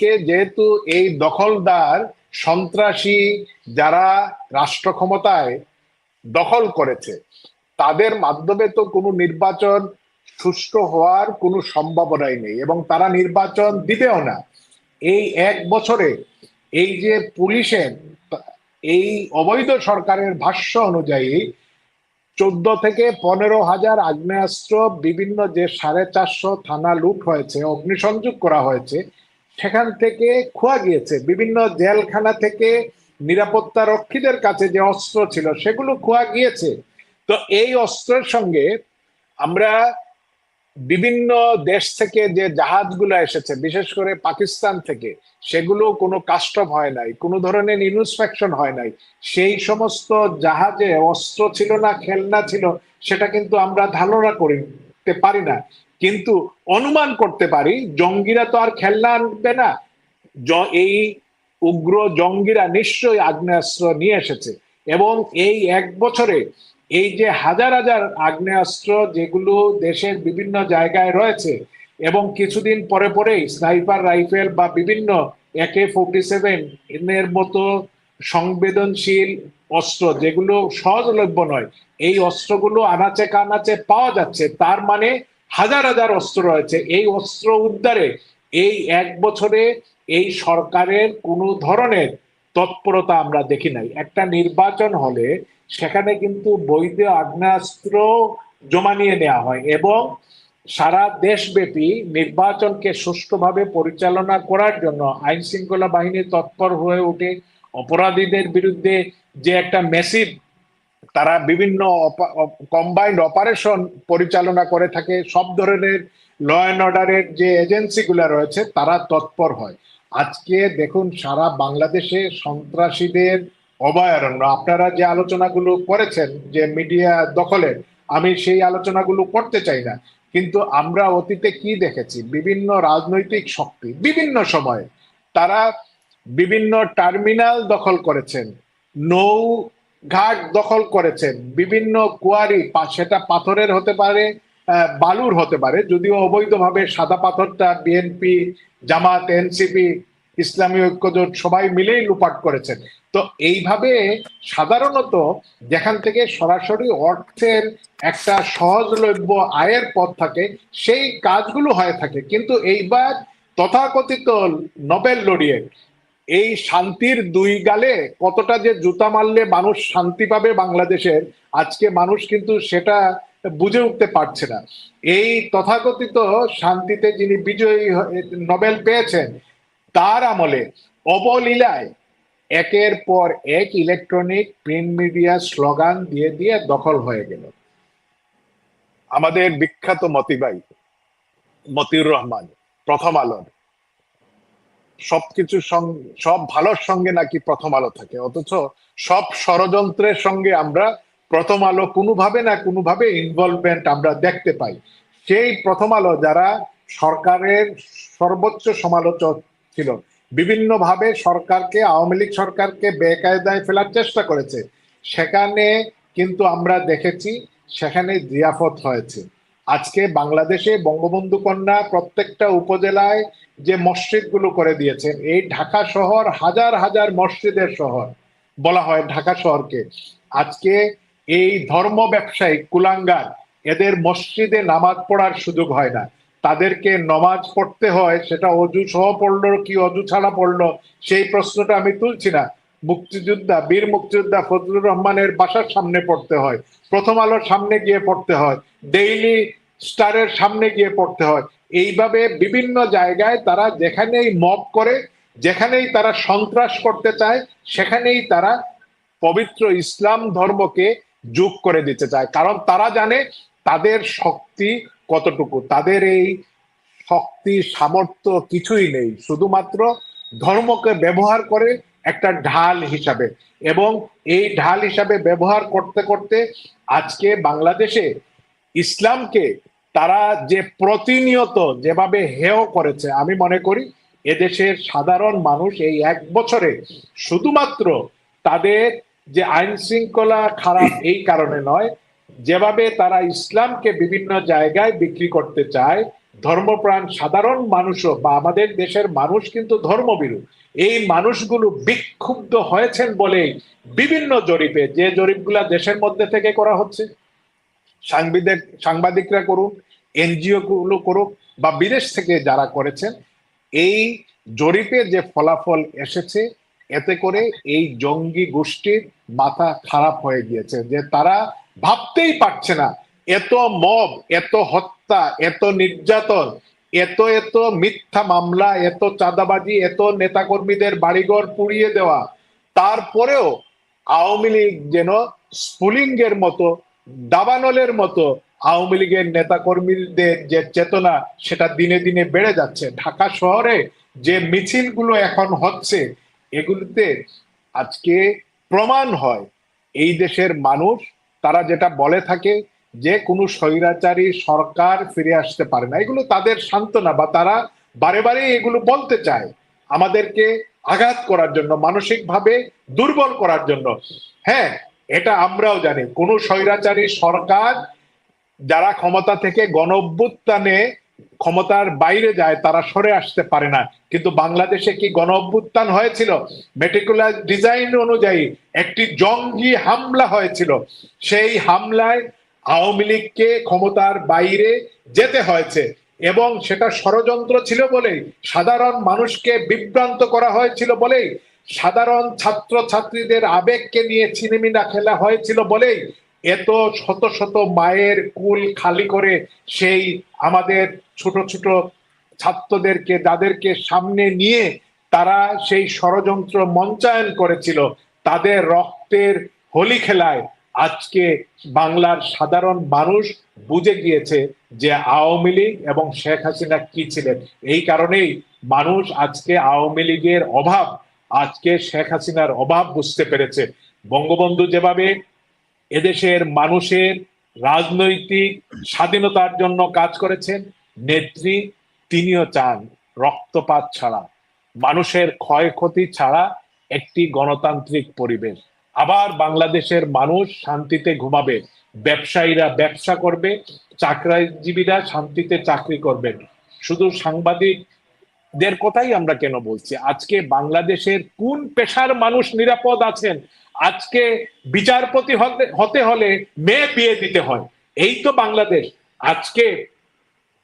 আজকে যেহেতু এই দখলদার সন্ত্রাসী যারা রাষ্ট্র ক্ষমতায় দখল করেছে, তাদের মাধ্যমে তো কোনো নির্বাচন সুষ্ঠু হওয়ার কোনো সম্ভাবনাই নেই এবং তারা নির্বাচন দিবেও না। এই এক বছরে এই যে পুলিশের এই অবৈধ সরকারের ভাষ্য অনুযায়ী চোদ্দ থেকে পনেরো হাজার আগ্নেয়াস্ত্র, বিভিন্ন যে সাড়ে চারশো থানা লুট হয়েছে, অগ্নিসংযোগ করা হয়েছে সেখান থেকে খোয়া গিয়েছে। বিভিন্ন জেলখানা থেকে নিরাপত্তা রক্ষীদের কাছে যে অস্ত্র ছিল, সেগুলো খোয়া গিয়েছে। তো এই অস্ত্রের সঙ্গে আমরা বিভিন্ন দেশ থেকে যে জাহাজগুলো এসেছে, বিশেষ করে পাকিস্তান থেকে সেগুলো কোনো কাস্টম হয় নাই, কোনো ধরনের ইনস্পেকশন হয় নাই। সেই সমস্ত জাহাজে অস্ত্র ছিল না, খেলনা ছিল, সেটা কিন্তু আমরা ধারণা করতে পারি না। কিন্তু অনুমান করতে পারি, জঙ্গিরা তো আর খেলনা আনবে না। এই উগ্র জঙ্গিরা নিশ্চয়ই আগ্নেয়াস্ত্র নিয়ে এসেছে। এবং এই এক বছরে এই যে হাজার হাজার আগ্নেয়াস্ত্র যেগুলো দেশের বিভিন্ন জায়গায় রয়েছে, এবং কিছুদিন পরে পরেই স্নাইপার রাইফেল বা বিভিন্ন একে ফোর্টি সেভেন এর মতো সংবেদনশীল অস্ত্র, যেগুলো সহজলভ্য নয়, এই অস্ত্রগুলো আনাচে কানাচে পাওয়া যাচ্ছে। তার মানে হাজার হাজার অস্ত্র রয়েছে। এই অস্ত্র উদ্ধারে এই এক বছরে এই সরকারের কোনো ধরনের তৎপরতা আমরা দেখি নাই। একটা নির্বাচন হলে সেখানে কিন্তু বৈধ আগ্নেয়াস্ত্র জমা নিয়ে নেওয়া হয় এবং সারা দেশব্যাপী নির্বাচনকে সুষ্ঠুভাবে পরিচালনা করার জন্য আইন শৃঙ্খলা বাহিনী তৎপর হয়ে ওঠে। অপরাধীদের বিরুদ্ধে যে একটা মেসিভ তারা বিভিন্ন কম্বাইন্ড অপারেশন পরিচালনা করে থাকে। সব ধরনের ল অ্যান্ড অর্ডারের যে এজেন্সিগুলো রয়েছে, তারা তৎপর হয়। আজকে দেখুন, সারা বাংলাদেশে সন্ত্রাসীদের অভয়ারণ্য। আপনারা যে আলোচনাগুলো করেছেন, যে মিডিয়া দখলের আমি সেই আলোচনাগুলো করতে চাই না। কিন্তু আমরা অতীতে কি দেখেছি? বিভিন্ন রাজনৈতিক শক্তি, বিভিন্ন সময়ে তারা বিভিন্ন টার্মিনাল দখল করেছেন। নৌ ঘাট দখল করেছেন। বিভিন্ন কুয়ারি সেটা পাথরের হতে পারে বালুর হতে পারে, যদিও অবৈধভাবে সাদা পাথরটা বিএনপি জামাত এনসিপি ইসলামী ঐক্যজোট সবাই মিলেই লুপাট করেছেন। তো এইভাবে সাধারণত যেখান থেকে সরাসরি অর্থের একটা সহজলভ্য আয়ের পথ থাকে, সেই কাজগুলো হয়ে থাকে। কিন্তু এইবার তথাকথিত নোবেল লড়িয়ে এই শান্তির দুই গালে কতটা যে জুতা মারলে মানুষ শান্তি পাবে বাংলাদেশের, আজকে মানুষ কিন্তু সেটা বুঝে উঠতে পারছে না। এই তথাকথিত শান্তিতে যিনি বিজয়ী নোবেল পেয়েছেন, তার আমলে অবলীলায় একের পর এক ইলেকট্রনিক প্রিন্ট মিডিয়া স্লোগান দিয়ে দিয়ে দখল হয়ে গেল। আমাদের বিখ্যাত মতিবাই, মতিউর রহমান, প্রথম আলোর। সবকিছু সং- সব ভালোর সঙ্গে নাকি প্রথম আলো থাকে। অথচ সব ষড়যন্ত্রের সঙ্গে আমরা প্রথম আলো কোনোভাবে না কোনোভাবে ইনভলভমেন্ট আমরা দেখতে পাই। সেই প্রথম আলো যারা সরকারের সর্বোচ্চ সমালোচক ছিল, বিভিন্নভাবে সরকারকে, আওয়ামী লীগ সরকারকে বেকায়দায় ফেলার চেষ্টা করেছে। সেখানে কিন্তু আমরা দেখেছি, সেখানে জিয়াফত হয়েছে। আজকে বাংলাদেশে বঙ্গবন্ধু কন্যা প্রত্যেকটা উপজেলায় যে মসজিদগুলো করে দিয়েছেন, এই ঢাকা শহর হাজার হাজার মসজিদের শহর বলা হয় ঢাকা শহরকে। আজকে এই ধর্ম ব্যবসায়ী কুলাঙ্গার, এদের মসজিদে নামাজ পড়ার সুযোগ হয় না। তাদেরকে নমাজ পড়তে হয়, সেটা অজু সহ পড়ল কি অজু ছাড়া পড়ল, সেই প্রশ্নটা আমি তুলছি না। মুক্তিযোদ্ধা, বীর মুক্তিযোদ্ধা ফজলুর রহমানের বাসার সামনে পড়তে হয়, প্রথম আলোর সামনে গিয়ে পড়তে হয়। ডেইলি স্টারের সামনে গিয়ে পড়তে হয়। এইভাবে বিভিন্ন জায়গায় তারা যেখানেই মব করে, যেখানেই তারা সন্ত্রাস করতে চায়, সেখানেই তারা পবিত্র ইসলাম ধর্মকে যোগ করে দিতে চায়। কারণ তারা জানে তাদের শক্তি কতটুকু। তাদের এই শক্তি, সামর্থ্য কিছুই নেই। শুধুমাত্র ধর্মকে ব্যবহার করে একটা ঢাল হিসাবে। এবং এই ঢাল হিসাবে ব্যবহার করতে করতে আজকে বাংলাদেশে ইসলামকে তারা যে প্রতিনিয়ত যেভাবে হেয় করেছে আমি মনে করি এদেশের সাধারণ মানুষ এই এক বছরে শুধুমাত্র তাদের যে আইন শৃঙ্খলা খারাপ এই কারণে নয় যেভাবে তারা ইসলামকে বিভিন্ন জায়গায় বিক্রি করতে চায় ধর্মপ্রাণ সাধারণ মানুষও বা আমাদের দেশের মানুষ কিন্তু ধর্মবিরু এই মানুষগুলো বিক্ষুব্ধ হয়েছেন বলেই বিভিন্ন জরিপে যে জরিপগুলা দেশের মধ্যে থেকে করা হচ্ছে। সাংবাদিক সাংবাদিকরা করুন এনজিও গুলো করুক, বা বিদেশ থেকে যারা করেছেন, এই জরিপে যে ফলাফল এসেছে, এতে করে এই জঙ্গি গোষ্ঠীর মাথা খারাপ হয়ে গিয়েছে, যে তারা ভাবতেই পারছে না, এত মব, এত হত্যা, এত নির্যাতন, এত এত মিথ্যা মামলা, এত চাঁদাবাজি, এত নেতাকর্মীদের বাড়িঘর পুড়িয়ে দেওয়া, তারপরেও আওয়ামী লীগ যেন স্পুলিঙ্গের মতো দাবানলের মতো আওয়ামী লীগের নেতা কর্মীদের যে চেতনা, সেটা দিনে দিনে বেড়ে যাচ্ছে। ঢাকা শহরে যে মিছিলগুলো এখন হচ্ছে, এগুলিতে আজকে প্রমাণ হয়। এই দেশের মানুষ, তারা যেটা বলে থাকে, যে কোনো স্বৈরাচারী সরকার ফিরে আসতে পারে না। এগুলো তাদের সান্ত্বনা বা তারা বারে বারে এগুলো বলতে চায়। আমাদেরকে আঘাত করার জন্য, মানসিকভাবে দুর্বল করার জন্য। হ্যাঁ এটা আমরাও জানি। কোন স্বৈরাচারী সরকার যারা ক্ষমতা থেকে গণ ক্ষমতার বাইরে যায়, তারা সরে আসতে পারে না। কিন্তু বাংলাদেশে কি গণ অভ্যুত্থান হয়েছিল? মেটিকুলার ডিজাইন অনুযায়ী একটি জঙ্গি হামলা হয়েছিল। সেই হামলায় আওয়ামী লীগকে ক্ষমতার বাইরে যেতে হয়েছে এবং সেটা ষড়যন্ত্র ছিল বলেই, সাধারণ মানুষকে বিভ্রান্ত করা হয়েছিল বলেই সাধারণ ছাত্র ছাত্রীদের আবেগকে নিয়ে ছিনিমিনা খেলা হয়েছিল বলেই এত শত শত মায়ের কুল খালি করে সেই আমাদের ছোট ছোট ছাত্রদেরকে, যাদেরকে সামনে নিয়ে তারা সেই ষড়যন্ত্র মঞ্চায়ন করেছিল, তাদের রক্তের হোলি খেলায় আজকে বাংলার সাধারণ মানুষ বুঝে গিয়েছে যে আওয়ামী লীগ এবং শেখ হাসিনা কি ছিলেন। এই কারণেই মানুষ আজকে আওয়ামী লীগের অভাব আজকে শেখ হাসিনার অভাব বুঝতে পেরেছে। বঙ্গবন্ধু যেভাবে এদেশের মানুষের রাজনৈতিক স্বাধীনতার জন্য কাজ করেছেন, নেত্রী তিনিও চান রক্তপাত ছাড়া, মানুষের ক্ষয়ক্ষতি ছাড়া একটি গণতান্ত্রিক পরিবেশ। আবার বাংলাদেশের মানুষ শান্তিতে ঘুমাবে, ব্যবসায়ীরা ব্যবসা করবে চাকরিজীবীরা শান্তিতে চাকরি করবেন। শুধু সাংবাদিকদের কথাই আমরা কেন বলছি? আজকে বাংলাদেশের কোন পেশার মানুষ নিরাপদ আছেন? আজকে বিচারপতি হতে- হতে হলে মেয়ে বিয়ে দিতে হয়। এই তো বাংলাদেশ। আজকে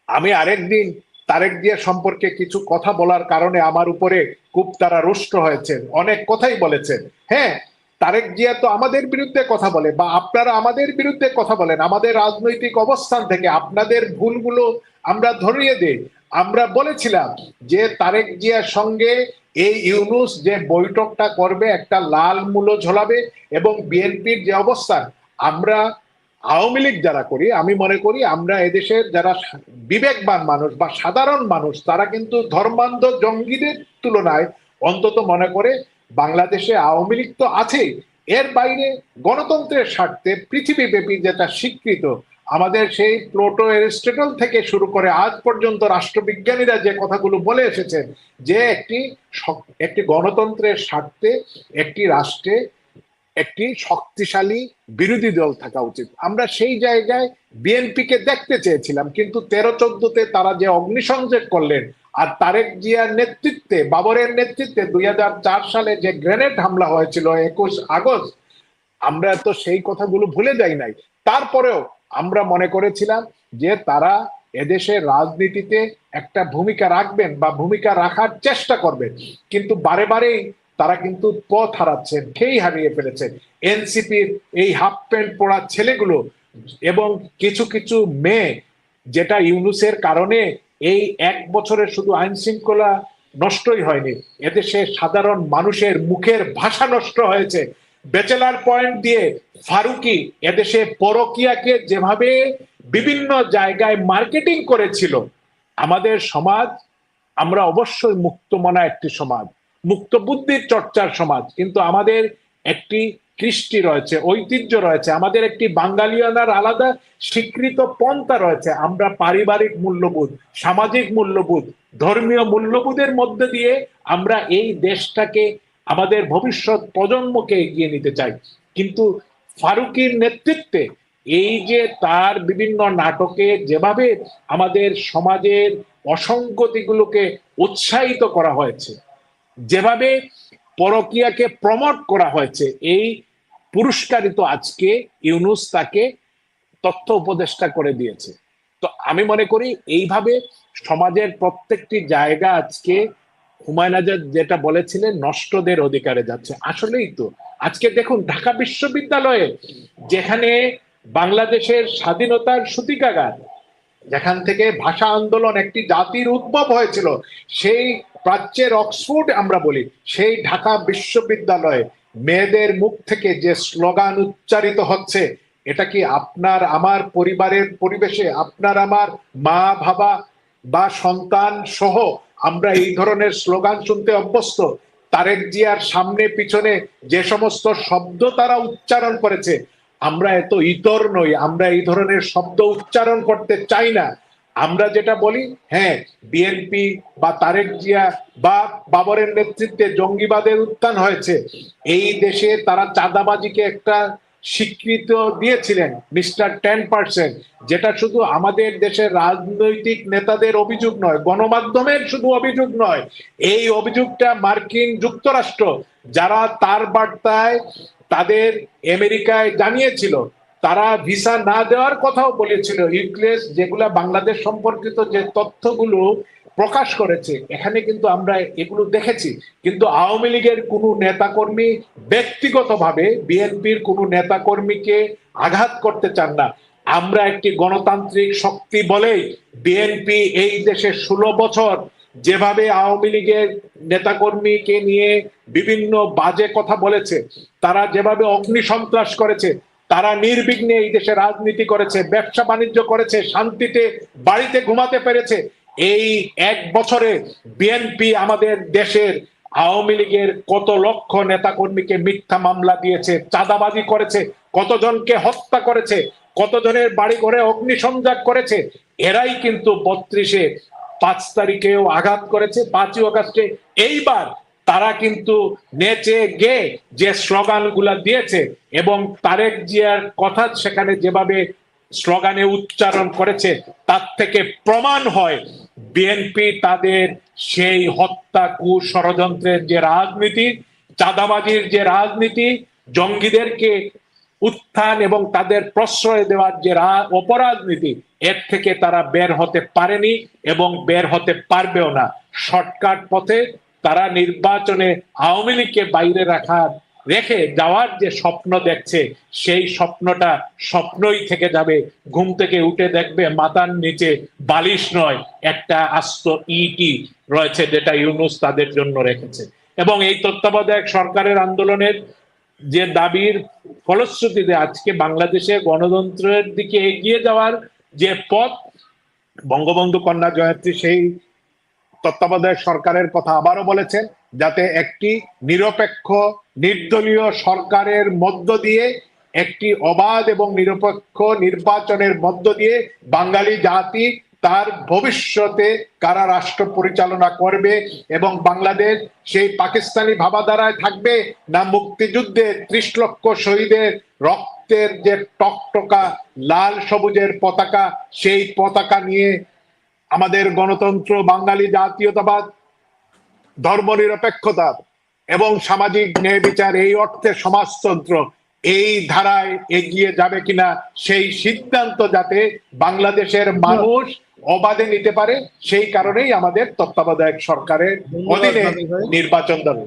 আমি আরেকদিন তারেক জিয়া সম্পর্কে কিছু কথা বলার কারণে আমার উপরে খুব তারা রুষ্ট হয়েছেন। অনেক কথাই বলেছেন। হ্যাঁ তারেক জিয়া তো আমাদের বিরুদ্ধে কথা বলে বা আপনারা আমাদের বিরুদ্ধে কথা বলেন। আমাদের রাজনৈতিক অবস্থান থেকে আপনাদের ভুলগুলো আমরা ধরিয়ে দিই। আমরা বলেছিলাম যে তারেক জিয়ার সঙ্গে এই ইউনুস যে বৈঠকটা করবে, একটা লাল মূল্য ঝোলাবে এবং বিএনপির যে অবস্থান আমরা আওয়ামী লীগ যারা করি, আমি মনে করি আমরা এদেশের যারা বিবেকবান মানুষ বা সাধারণ মানুষ, তারা কিন্তু ধর্মান্ধ জঙ্গিদের তুলনায় অন্তত মনে করে বাংলাদেশে আওয়ামী লীগ তো আছেই। এর বাইরে গণতন্ত্রের স্বার্থে পৃথিবীব্যাপী যেটা স্বীকৃত আমাদের সেই প্লোটো এরিস্টটল থেকে শুরু করে আজ পর্যন্ত রাষ্ট্রবিজ্ঞানীরা যে কথাগুলো বলে এসেছেন যে একটি একটি গণতন্ত্রের স্বার্থে একটি রাষ্ট্রে একটি শক্তিশালী বিরোধী দল থাকা উচিত। আমরা সেই জায়গায় বিএনপিকে দেখতে চেয়েছিলাম, কিন্তু তেরো চোদ্দতে তারা যে অগ্নিসংযোগ করলেন আর তারেক জিয়ার নেতৃত্বে, বাবরের নেতৃত্বে দুই হাজার চার সালে যে গ্রেনেড হামলা হয়েছিল একুশ আগস্ট, আমরা তো সেই কথাগুলো ভুলে যাই নাই। তারপরেও আমরা মনে করেছিলাম যে তারা এদেশের রাজনীতিতে একটা ভূমিকা রাখবেন বা ভূমিকা রাখার চেষ্টা করবেন। কিন্তু বারে বারেই তারা কিন্তু পথ হারাচ্ছেন, খেই হারিয়ে ফেলেছেন। এনসিপির এই হাফ প্যান্ট পরা ছেলেগুলো এবং কিছু কিছু মেয়ে, যেটা ইউনুসের কারণে এই এক বছরে শুধু আইন শৃঙ্খলা নষ্টই হয়নি, এদেশে সাধারণ মানুষের মুখের ভাষা নষ্ট হয়েছে। ব্যাচেলার পয়েন্ট দিয়ে ফারুকি এদেশে পরকিয়াকে যেভাবে বিভিন্ন জায়গায় মার্কেটিং করেছিল, আমাদের সমাজ, আমরা অবশ্যই মুক্তমনা একটি সমাজ, মুক্ত বুদ্ধির চর্চার সমাজ, কিন্তু আমাদের একটি কৃষ্টি রয়েছে, ঐতিহ্য রয়েছে, আমাদের একটি বাঙালিয়ানার আলাদা স্বীকৃত পন্থা রয়েছে, আমরা পারিবারিক মূল্যবোধ, সামাজিক মূল্যবোধ, ধর্মীয় মূল্যবোধের মধ্যে দিয়ে আমরা এই দেশটাকে আমাদের ভবিষ্যৎ প্রজন্মকে এগিয়ে নিতে চাই। কিন্তু ফারুকির নেতৃত্বে এই যে তার বিভিন্ন নাটকে যেভাবে আমাদের সমাজের অসঙ্গতিগুলোকে উৎসাহিত করা হয়েছে, যেভাবে পরকিয়াকে প্রমোট করা হয়েছে, এই পুরস্কারিত আজকে ইউনুস তাকে তথ্য উপদেষ্টা করে দিয়েছে। তো আমি মনে করি এইভাবে সমাজের প্রত্যেকটি জায়গা আজকে হুমায়ুন আজাদ যেটা বলেছিলেন, নষ্টদের অধিকারে যাচ্ছে। আসলেই তো। আজকে দেখুন, ঢাকা বিশ্ববিদ্যালয়ে যেখানে বাংলাদেশের স্বাধীনতার সূতিকাগার, যেখান থেকে ভাষা আন্দোলন একটি জাতির উদ্ভব হয়েছিল, সেই প্রাচ্যের অক্সফোর্ড আমরা বলি, সেই ঢাকা বিশ্ববিদ্যালয়ে মেয়েদের মুখ থেকে যে স্লোগান উচ্চারিত হচ্ছে, এটা কি আপনার আমার পরিবারের পরিবেশে, আপনার আমার মা বাবা বা সন্তান সহ আমরা এই ধরনের স্লোগান শুনতে অভ্যস্ত। তারেক জিয়ার সামনে, পিছনে যে সমস্ত শব্দ তারা উচ্চারণ করেছে, আমরা এত ইতর নই, আমরা এই ধরনের শব্দ উচ্চারণ করতে চাই না। আমরা যেটা বলি হ্যাঁ বিএনপি বা তারেক জিয়া বা বাবরের নেতৃত্বে জঙ্গিবাদের উত্থান হয়েছে। এই দেশে তারা চাঁদাবাজিকে একটা স্বীকৃত দিয়েছিলেন, মিস্টার টেন পার্সেন্ট। যেটা শুধু আমাদের দেশের রাজনৈতিক নেতাদের অভিযোগ নয়, গণমাধ্যমের শুধু অভিযোগ নয়, এই অভিযোগটা মার্কিন যুক্তরাষ্ট্র, যারা তার বার্তায় তাদের আমেরিকায় জানিয়েছিল, তারা ভিসা না দেওয়ার কথাও বলেছিল। ইউক্লেস যেগুলা বাংলাদেশ সম্পর্কিত যে তথ্যগুলো প্রকাশ করেছে, এখানে কিন্তু আমরা এগুলো দেখেছি। কিন্তু আওয়ামী লীগের কোনো নেতাকর্মী ব্যক্তিগতভাবে বিএনপির কোনো নেতাকর্মীকে আঘাত করতে চান না। আমরা একটি গণতান্ত্রিক শক্তি বলেই বিএনপি এই দেশে ষোলো বছর যেভাবে আওয়ামী লীগের নেতাকর্মীকে নিয়ে বিভিন্ন বাজে কথা বলেছে, তারা যেভাবে অগ্নি সন্ত্রাস করেছে, তারা নির্বিঘ্নে এই দেশে রাজনীতি করেছে, ব্যবসা বাণিজ্য করেছে, শান্তিতে বাড়িতে ঘুমাতে পেরেছে এই এক বছরে বিএনপি আমাদের দেশের আওয়ামী লীগের কত লক্ষ নেতাকর্মীকে মিথ্যা মামলা দিয়েছে, চাঁদাবাজি করেছে, কতজনকে হত্যা করেছে, কতজনের বাড়ি ঘরে অগ্নিসংযোগ করেছে, এরাই কিন্তু বত্রিশে পাঁচ তারিখেও আঘাত করেছে, পাঁচই অগাস্টে এইবার তারা কিন্তু নেচে গে যে স্লোগান দিয়েছে এবং তারেক জিয়ার কথা সেখানে যেভাবে স্লোগানে উচ্চারণ করেছে, তার থেকে প্রমাণ হয়, বিএনপি তাদের সেই হত্যা কু ষড়যন্ত্রের যে রাজনীতি, চাঁদাবাজির যে রাজনীতি, জঙ্গিদেরকে উত্থান এবং তাদের প্রশ্রয় দেওয়ার যে অপরাজনীতি, এর থেকে তারা বের হতে পারেনি এবং বের হতে পারবেও না। শর্টকাট পথে তারা নির্বাচনে আওয়ামী লীগকে বাইরে রাখার রেখে যাওয়ার যে স্বপ্ন দেখছে, সেই স্বপ্নটা স্বপ্নই থেকে যাবে। ঘুম থেকে উঠে দেখবে মাথার নিচে বালিশ নয়, একটা আস্ত ইটি রয়েছে যেটা ইউনুস তাদের জন্য রেখেছে। এবং এই তত্ত্বাবধায়ক সরকারের আন্দোলনের যে দাবির ফলশ্রুতিতে আজকে বাংলাদেশে গণতন্ত্রের দিকে এগিয়ে যাওয়ার যে পথ, বঙ্গবন্ধু কন্যা জয়ত্রী সেই তত্ত্বাবধায়ক সরকারের কথা আবারও বলেছেন, যাতে একটি নিরপেক্ষ নির্দলীয় সরকারের মধ্য দিয়ে, একটি অবাধ এবং নিরপেক্ষ নির্বাচনের মধ্য দিয়ে বাঙালি জাতি তার ভবিষ্যতে কারা রাষ্ট্র পরিচালনা করবে এবং বাংলাদেশ সেই পাকিস্তানি ভাবাধারায় থাকবে না মুক্তিযুদ্ধে ত্রিশ লক্ষ শহীদের রক্তের যে টকটকা, লাল সবুজের পতাকা, সেই পতাকা নিয়ে আমাদের গণতন্ত্র, বাঙালি জাতীয়তাবাদ ধর্মনিরপেক্ষতা এবং সামাজিক ন্যায় বিচার এই অর্থে সমাজতন্ত্র এই ধারায় এগিয়ে যাবে কিনা সেই সিদ্ধান্ত যাতে বাংলাদেশের মানুষ অবাধে নিতে পারে সেই কারণেই আমাদের তত্ত্বাবধায়ক সরকারের অধীনে নির্বাচন দাবি